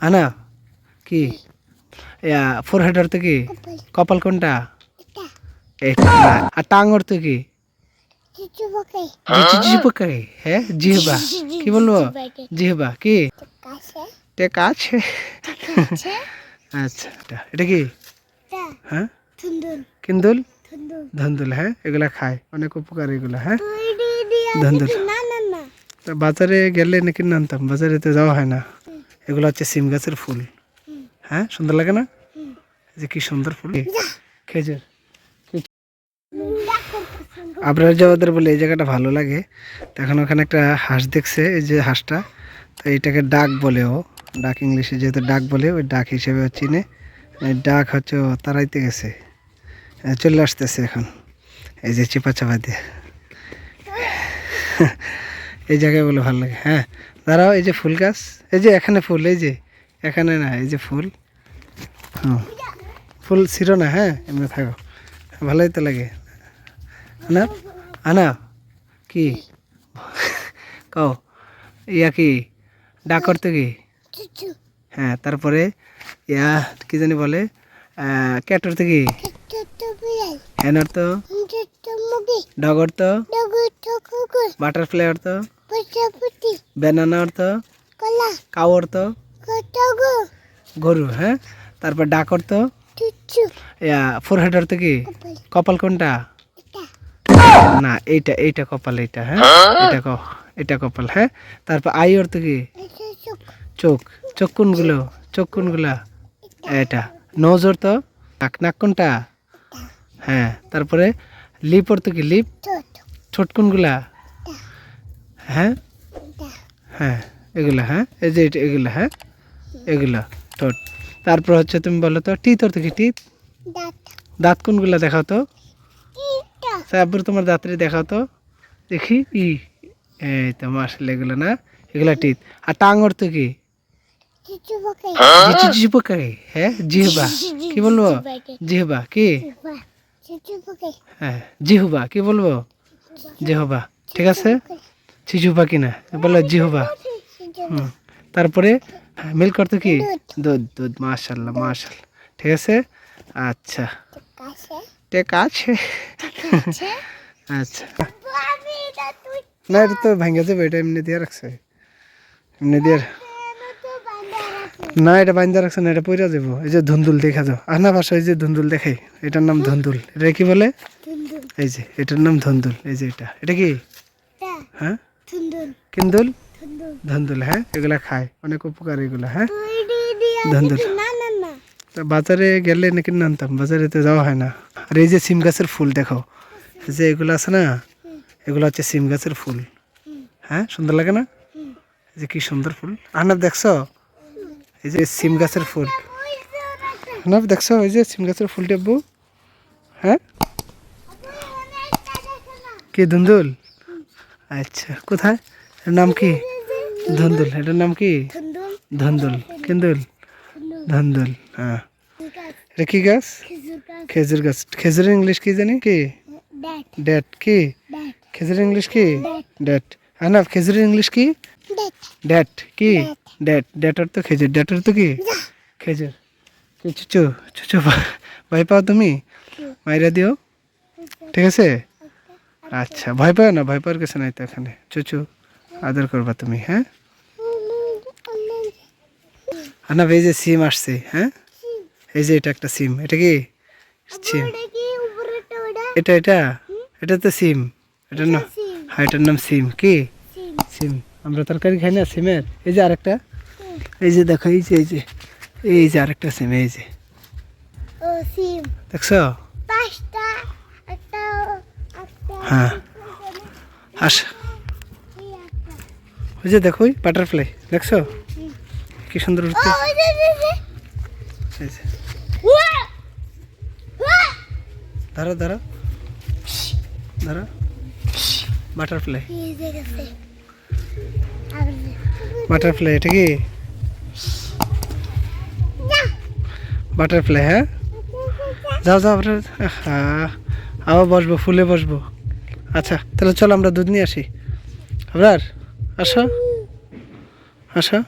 আনা? কি? Four head অর্থ কি? কপাল কোনটা? আর টাং অর্থ কি? জিহ্বা। হ্যাঁ জিহ্বা কি বলব? জিহ্বা। কি? টেক আছে আচ্ছা এটা। এটা কি? হ্যাঁ? কিন্দুল ধন্দুল? হ্যাঁ? এগুলা খায়। অনেক উপকার এগুলা হ্যাঁ? ধন্দুল। তা বাজারে গেলে নাকি নামতাম। বাজারে তো যাওয়া হয় না। এগুলো হচ্ছে সিম গাছের ফুল। হ্যাঁ? সুন্দর লাগে না? এই যে কি সুন্দর ফুল। খেজুর। আপনার যাওয়াদের বলে এই জায়গাটা ভালো লাগে। তো এখন ওখানে একটা হাঁস দেখছে এই যে হাঁসটা। তো এইটাকে ডাক বলে ও। ডাক ইংলিশে যেহেতু ডাক বলে ওই ডাক হিসেবে ও চিনে। ডাক হচ্ছে ও তারাইতে গেছে। এ, চলে আসতেছে এখন। এই যে চিপা চাপা দিয়ে। এই জায়গায় বলে ভালো লাগে। হ্যাঁ দাঁড়াও এই যে ফুল গাছ এই যে এখানে ফুল এই যে এখানে না এই যে ফুল। হুম। ফুল ছিল না হ্যাঁ এমনি থাকো। ভালোই তো লাগে। আনা আনা কি? কও ইয়া কি? ডাক করতে কি? হ্যাঁ তারপরে ইয়া কি জানি বলে ক্যাট অর্থ কি? হ্যান অর্থ ডগ অর্থ বাটারফ্লাই অর্থ ব্যানানা অর্থ কাউ অর্থ গরু হ্যাঁ? তারপর ডাক অর্থ ইয়া ফোর অর্থ কি? কপাল। কোনটা? না এইটা এইটা কপাল এইটা হ্যাঁ? এটা ক এটা কপাল হ্যাঁ? তারপর আই অর্থ কি? চোখ। চোখ। কোনগুলো? চোখ কোনগুলা? এটা। নোজ অর্থ নাক নাক কোনটা? হ্যাঁ তারপরে লিপ অর্থ কি লিপ ছোট কোনগুলা? হ্যাঁ? হ্যাঁ এগুলা হ্যাঁ? এই যে এগুলা হ্যাঁ? এগুলা ঠোঁট তারপর হচ্ছে তুমি বলো তো টিথ অর্থ কি টিথ দাঁত। কোনগুলা দেখাও তো? সাব্বুর তোমার দাঁতরে দেখাও তো। দেখি ই এই তো মাসলে এগুলো না? এগুলা টিথ আর টাং অর্থ কি? জিহ্বা হ্যাঁ? জিহ্বা। কি বলব? জিহ্বা কি? হ্যাঁ জিহ্বা কি বলব? জিহ্বা ঠিক আছে? শিশু পাখি না বলো জিহ্বা। হুম। তারপরে মিল করতো কি? দুধ দুধ মাশাল্লাহ মাশাল্লাহ। ঠিক আছে? আচ্ছা। ঠিক আছে। আচ্ছা। না এটা তো ভেঙে যাবে এটা এমনি দিয়ে রাখছে। এমনি দিয়ে না এটা বাইন্দা রাখছে না এটা পইরা যাব। এই যে ধুন্দুল দেখা যাও। আনা ভাষা এই যে ধুন্দুল দেখাই। এটার নাম ধুন্দুল। এটা কি বলে? এই যে এটার নাম ধুন্দুল। এই যে এটা। এটা কি? হ্যাঁ? কিন্দুল? ধুন্দুল। হ্যাঁ? এগুলা খায়। অনেক উপকার এগুলা হ্যাঁ? ধুন্দুল। তা বাজারে গেলে নাকি নামতাম। বাজারে তো যাওয়া হয় না। আর এই যে সিম গাছের ফুল দেখো। যে এগুলো আছে না এগুলো হচ্ছে সিম গাছের ফুল। হ্যাঁ? সুন্দর লাগে না? এই যে কি সুন্দর ফুল। আনাব দেখছ? এই যে সিম গাছের ফুল। আনাব দেখছ? এই যে সিম গাছের ফুল টেব্বু হ্যাঁ? কি ধুন্দুল? আচ্ছা কোথায়? এর নাম কি? ধুন্দুল। এটার নাম কি? ধুন্দুল। কিন্দুল? ধুন্দুল। হ্যাঁ। এটা কি গাছ? খেজুর গাছ। খেজুরের ইংলিশ কি জানি? কি? ডেট কি? খেজুরের ইংলিশ কি? ডেট আনাব খেজুরের ইংলিশ কি? ডেট কি? ডেট ডেটার তো খেজুর। ডেটার তো কি? খেজুর। কি চুচু? চুচু ভয় পাও তুমি? মাইরা দিও। ঠিক আছে? আচ্ছা ভয় পাও না ভয় পাওয়ার কিছু নাই তো এখানে। চুচু আদর করবা তুমি হ্যাঁ? আনাব এই যে সিম আসছে হ্যাঁ? এই যে এটা একটা সিম এটা কি? সিম। এটা এটা? এটা তো সিম। এটা না হ্যাঁ এটার নাম সিম কি? সিম। আমরা তরকারি খাই না সিমের? এই যে আরেকটা। এই যে দেখো এই যে এই যে এই যে আরেকটা সিম এই যে। দেখছ? হ্যাঁ। আস। ওই যে দেখো বাটারফ্লাই দেখছ? কি সুন্দর উঠতে ধরো ধরো। ধরো। বাটারফ্লাই বাটারফ্লাই এটা কি? বাটারফ্লাই হ্যাঁ? যাও যাও আপনার হ্যাঁ আবার বসবো ফুলে বসবো। আচ্ছা তাহলে চলো আমরা দুধ নিয়ে আসি। আবার আসো। আসো।